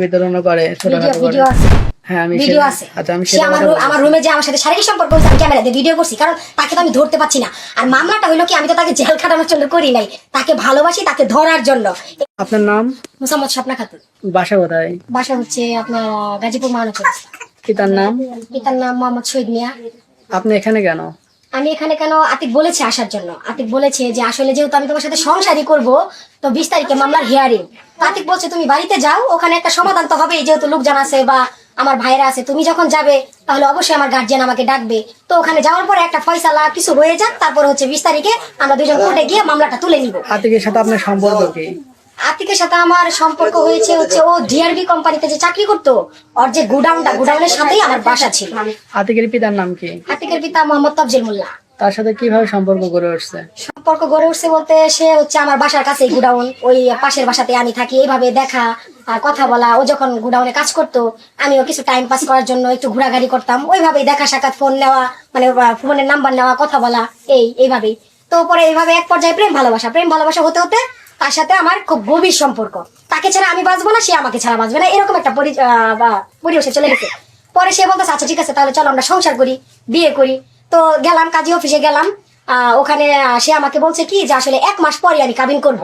বিতরণও করে হ্যাঁ আমি ভিডিও আছে। আচ্ছা আমি সে আমার কথা রু- বলছি। আমার রুমে যে আমার সাথে শারীরিক সম্পর্ক হয়েছে আমি ক্যামেরা দিয়ে ভিডিও করছি কারণ তাকে তো আমি ধরতে পারছি না। আর মামলাটা হইল কি আমি তো তাকে জেল খাটানোর জন্য করি নাই। তাকে ভালোবাসি তাকে ধরার জন্য। আপনার নাম? মুসাম্মদ স্বপ্না খাতুন। বাসা কোথায়? বাসা হচ্ছে আপনার গাজীপুর মহানগর। পিতার নাম? পিতার নাম মোহাম্মদ শহীদ মিয়া। আপনি এখানে কেন? আমি এখানে কেন আতিক বলেছে আসার জন্য? আতিক বলেছে যে আসলে যেহেতু আমি তোমার সাথে সংসারই করব, তো বিশ তারিখে মামলার হিয়ারিং আতিক বলছে, তুমি বাড়িতে যাও, ওখানে একটা সমাধান তো হবেই, যেহেতু লোকজন আছে বা আমার ভাইরা আছে, তুমি যখন যাবে, তাহলে অবশ্যই আমার গার্জিয়ান আমাকে ডাকবে। তো ওখানে যাওয়ার পরে একটা ফয়সালা কিছু হয়ে যাক, তারপর হচ্ছে বিশ তারিখে আমরা দুজন কোর্টে গিয়ে মামলাটা তুলে নিব। আতিকের সাথে আপনার সম্পর্ক কি? আতিকের সাথে আমার সম্পর্ক হয়েছে হচ্ছে ও ডিআরবি কোম্পানিতে যে চাকরি করতো ওর যে গুডাউনটা গুডাউনের সাথেই আমার বাসা ছিল। আতিকের পিতার নাম কি? আতিকের পিতা মোহাম্মদ তফজিল মোল্লা। তার সাথে কীভাবে সম্পর্ক গড়ে উঠছে? সম্পর্ক গড়ে উঠছে বলতে সে হচ্ছে আমার বাসার কাছে গুডাউন ওই পাশের বাসাতে আমি থাকি এইভাবে দেখা আর কথা বলা ও যখন গুডাউনে কাজ করতো আমিও কিছু টাইম পাস করার জন্য একটু ঘোরাঘুরি করতাম ওইভাবেই দেখা সাক্ষাৎ ফোন নেওয়া মানে ফোনের নাম্বার নেওয়া কথা বলা এই এইভাবেই। তো পরে এইভাবে এক পর্যায়ে প্রেম ভালোবাসা প্রেম ভালোবাসা হতে হতে তার সাথে আমার খুব গভীর সম্পর্ক। তাকে ছাড়া আমি বাঁচবো না, সে আমাকে ছাড়া বাঁচবে না, এরকম একটা পরিবেশে চলে গেছে। পরে সে বলতেছে আচ্ছা ঠিক আছে, তাহলে চলো আমরা সংসার করি, বিয়ে করি। তো গেলাম, কাজী অফিসে গেলাম। ওখানে সে আমাকে বলছে কি যে, আসলে এক মাস পরে আমি কাবিন করব।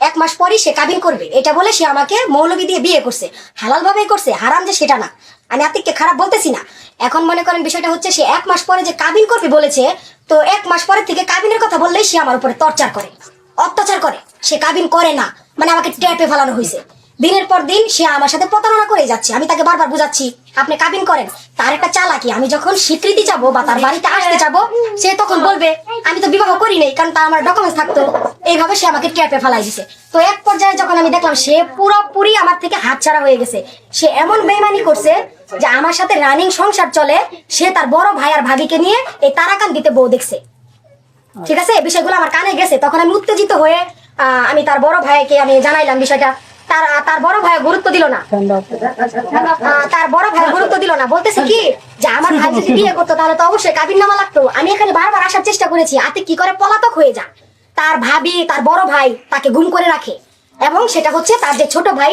এক মাস পরই সে কাবিন করবে। এটা বলে সে আমাকে মৌলবি দিয়ে বিয়ে করছে। হালাল ভাবে করছে, হারাম যে সেটা না। আমি আতিককে খারাপ বলতেছি না। এখন মনে করেন বিষয়টা হচ্ছে, সে এক মাস পরে যে কাবিন করবে বলেছে, তো এক মাস পরে থেকে কাবিনের কথা বললেই সে আমার উপরে টর্চার করে, অত্যাচার করে। সে কাবিন করে না। মানে আমাকে ট্যাপে ফেলানো হয়েছে। দিনের পর দিন সে আমার সাথে প্রতারণা করে যাচ্ছে। আমি তাকে বারবার বুঝাচ্ছি, আপনি কাবিন করেন। তার একটা চালাকি। আমি যখন স্বীকৃতি যাব বা তার বাড়িতে আসতে যাব, সে তখন বলবে, আমি তো বিবাহ করি নাই, কারণ তার আমার ডকুমেন্টস থাকতো। এইভাবে সে আমাকে ট্যাপে ফেলাই দিছে। তো এক পর্যায়ে যখন আমি দেখলাম, সে পুরোপুরি আমার থেকে হাত ছাড়া হয়ে গেছে। সে এমন বেমানি করছে যে আমার সাথে রানিং সংসার চলে, সে তার বড় ভাই আর ভাবিকে নিয়ে এই তারাকান দিতে বউ দেখছে। ঠিক আছে? বিষয়গুলো আমার কানে গেছে। তখন আমি উত্তেজিত হয়ে আমি তার বড় ভাইকে আমি জানাইলাম বিষয়টা। তার তার বড় ভাই গুরুত্ব দিল না। তার বড় ভাই গুরুত্ব দিল না। বলতেছে কি, যে আমার ভাই যদি বিয়ে করতো, তাহলে তো অবশ্যই কাবিন নামা লাগতো। আমি এখানে বারবার আসার চেষ্টা করেছি আতে কি করে পলাতক হয়ে যায় তার ভাবি, তার বড় ভাই তাকে গুম করে রাখে। এবং সেটা হচ্ছে তার যে ছোট ভাই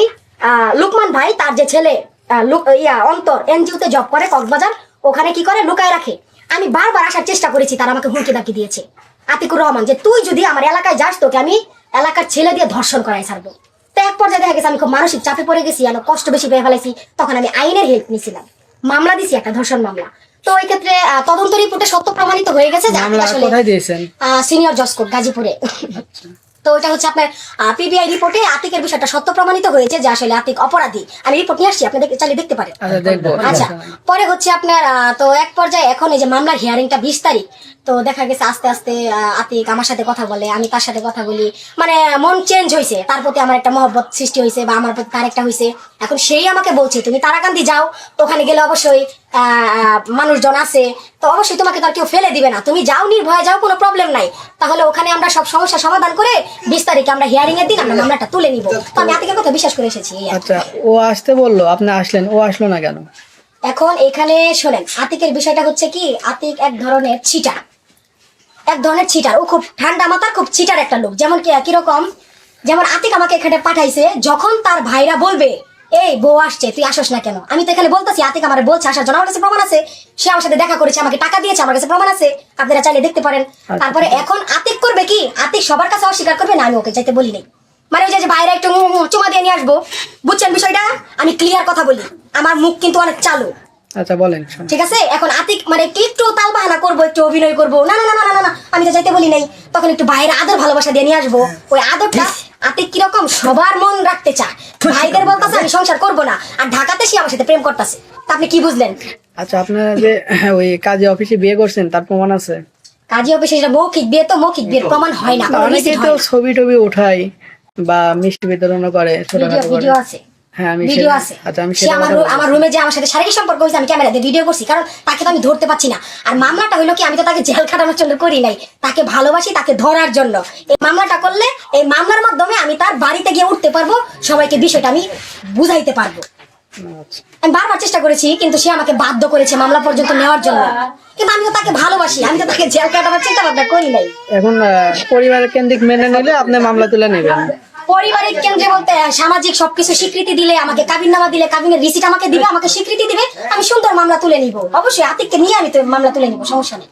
লুকমান ভাই, তার যে ছেলে ইয়া, অন্তর, এনজিওতে জব করে কক্সবাজার, ওখানে কি করে লুকায় রাখে। আমি বারবার আসার চেষ্টা করেছি, তারা আমাকে হুমকি দাকি দিয়েছে। আতিকুর রহমান, যে তুই যদি আমার এলাকায় যাস, তোকে আমি এলাকার ছেলে দিয়ে ধর্ষণ করাই ছাড়বো। তো এক পর্যায়ে দেখা গেছে আমি খুব মানসিক চাপে পড়ে গেছি আমি কষ্ট বেশি পেয়ে ফেলাইছি তখন আমি আইনের হেল্প নিয়েছিলাম। মামলা দিছি একটা ধর্ষণ মামলা। তো ওই ক্ষেত্রে তদন্ত রিপোর্টে সত্য প্রমাণিত হয়ে গেছে যে আতিক আসলে সিনিয়র জজ কোর্ট গাজীপুরে। তো এটা হচ্ছে আপনার পিবিআই রিপোর্টে আতিকের বিষয়টা সত্য প্রমাণিত হয়েছে যে আসলে আতিক অপরাধী। আমি রিপোর্ট নিয়ে আসছি আপনি চালিয়ে দেখতে পারেন। আচ্ছা আচ্ছা পরে হচ্ছে আপনার আহ, তো এক পর্যায়ে এখন এই যে মামলার হিয়ারিংটা বিশ তারিখ। তো দেখা গেছে আস্তে আস্তে আতিক আমার সাথে কথা বলে আমি তার সাথে কথা বলি। মানে মন চেঞ্জ হয়েছে তার প্রতি আমার একটা মহব্বত সৃষ্টি হয়েছে বা আমার প্রতি তার একটা হয়েছে এখন সেই আমাকে বলছে তুমি তারাকান্দি যাও ওখানে গেলে অবশ্যই মানুষজন আছে। তো অবশ্যই তোমাকে তো আর কেউ ফেলে দিবে না। তুমি যাও নির্ভয়ে যাও কোনো প্রবলেম নাই। তাহলে ওখানে আমরা সব সমস্যা সমাধান করে বিশ তারিখে আমরা হিয়ারিং এর দিন আমরা মামলাটা তুলে নিব। তো আমি আতিকের কথা বিশ্বাস করে এসেছি। আচ্ছা ও আসতে বলল আপনি আসলেন ও আসলো না কেন? এখন এখানে শোনেন আতিকের বিষয়টা হচ্ছে কি আতিক এক ধরনের চিটার এক ধরনের চিটার ও খুব ঠান্ডা মাথার খুব চিটার একটা লোক। যেমন কি কীরকম যেমন আতিক আমাকে এখানে পাঠাইছে যখন তার ভাইরা বলবে এই বউ আসছে তুই আসস না কেন? আমি তো এখানে বলতেছি আতিক আমার বলছে আসার জন্য আমার কাছে প্রমাণ আছে। সে আমার সাথে দেখা করেছে আমাকে টাকা দিয়েছে আমার কাছে প্রমাণ আছে। আপনারা চাইলে দেখতে পারেন। তারপরে এখন আতিক করবে কি? আতিক সবার কাছে অস্বীকার করবে? না আমি ওকে চাইতে বলি নাই। মানে ওই যে- বাইরে একটু চুমা দিয়ে নিয়ে আসব। বুঝছেন বিষয়টা? আমি ক্লিয়ার কথা বলি। আমার মুখ কিন্তু অনেক চালু। আচ্ছা বলেন ঠিক আছে? এখন আতিক মানে একটু একটু তাল বাহানা করব একটু অভিনয় করব। না না না না না, আমি তো যাইতে বলি নাই। তখন একটু বাইরে আদর ভালোবাসা দিয়ে নিয়ে আসব। ওই আদরটা আতিক কীরকম সবার মন রাখতে চায়। ভাইদের বলতেছে আমি সংসার করব না। আর ঢাকাতে সে আমার সাথে প্রেম করতেছে। আপনি কি বুঝলেন? আচ্ছা আপনারা যে ওই কাজে অফিসে বিয়ে করছেন তার প্রমাণ আছে? কাজী অফিসে সেটা মৌখিক বিয়ে তো মৌখিক বিয়ের প্রমাণ হয় না। অনেকেই তো ছবি টবি উঠায় বা মিষ্টি ছোটখাটো করে। ভিডিও আছে। হ্যাঁ আমি ভিডিও আছে। আচ্ছা সে আমার কথা রু- বলছি। আমার রুমে যে আমার সাথে শারীরিক সম্পর্ক হয়েছে আমি ক্যামেরা দিয়ে ভিডিও করছি কারণ তাকে তো আমি ধরতে পারছি না। আর মামলাটা হইল কি আমি তো তাকে জেল খাটানোর জন্য করি নাই। তাকে ভালোবাসি তাকে ধরার জন্য। এই মামলাটা করলে এই মামলার মাধ্যমে আমি তার বাড়িতে গিয়ে উঠতে পারব সবাইকে বিষয়টা আমি বুঝাইতে পারব। আচ্ছা। আমি বারবার চেষ্টা করেছি কিন্তু সে আমাকে বাধ্য করেছে মামলা পর্যন্ত নেওয়ার জন্য। কিন্তু আমি তাকে ভালোবাসি আমি তো তাকে জেল কাটানোর চিন্তা ভাবনা করি নাই। এখন পরিবার কেন্দ্রিক মেনে নিলে আপনি মামলা তুলে নেবেন। পারিবারিক কেন্দ্রে বলতে সামাজিক সবকিছু স্বীকৃতি দিলে আমাকে, কাবিন নামা দিলে কাবিনের রিসিট আমাকে দিবে, আমাকে স্বীকৃতি দিবে, আমি সুন্দর মামলা তুলে নিব। অবশ্যই আতিককে নিয়ে আমি তো মামলা তুলে নিব, সমস্যা নেই।